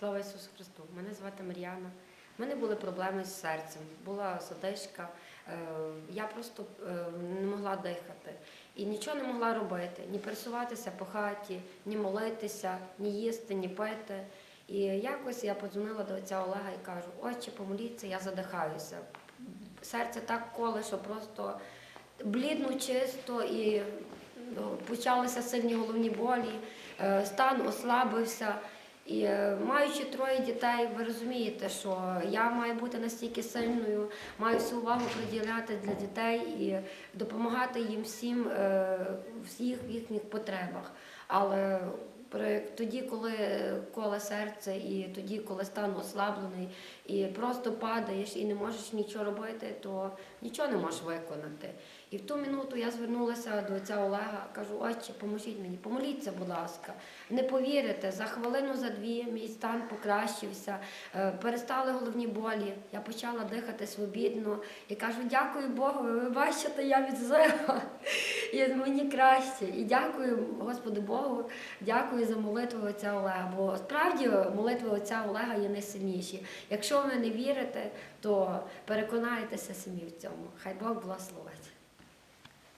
Слава Ісусу Христу! Мене звати Мар'яна. У мене були проблеми з серцем, була задишка. Е, Я просто е, не могла дихати і нічого не могла робити, ні пересуватися по хаті, ні молитися, ні їсти, ні пити. І якось я подзвонила до отця Олега і кажу: Отче, помоліться, я задихаюся. Серце так коле, що просто блідно, чисто і ну, почалися сильні головні болі, е, стан ослабився. І е, маючи троє дітей, ви розумієте, що я маю бути настільки сильною, маю всю увагу приділяти для дітей і допомагати їм всім е, в всіх їхніх потребах. Але тоді, коли коле серце, і тоді, коли стан ослаблений, і просто падаєш і не можеш нічого робити, то нічого не можеш виконати. І в ту минуту я звернулася до отця Олега, кажу, отче, поможіть мені, помоліться, будь ласка. Не повірите, за хвилину, за дві мій стан покращився, е, перестали головні болі. Я почала дихати свобідно і кажу, дякую Богу, ви бачите, я відзила. І мені краще. І дякую Господу Богу, дякую за молитву отця Олега. Бо справді молитви отця Олега є найсильніші. Якщо ви не вірите, то переконайтеся самі в цьому. Хай Бог благословить.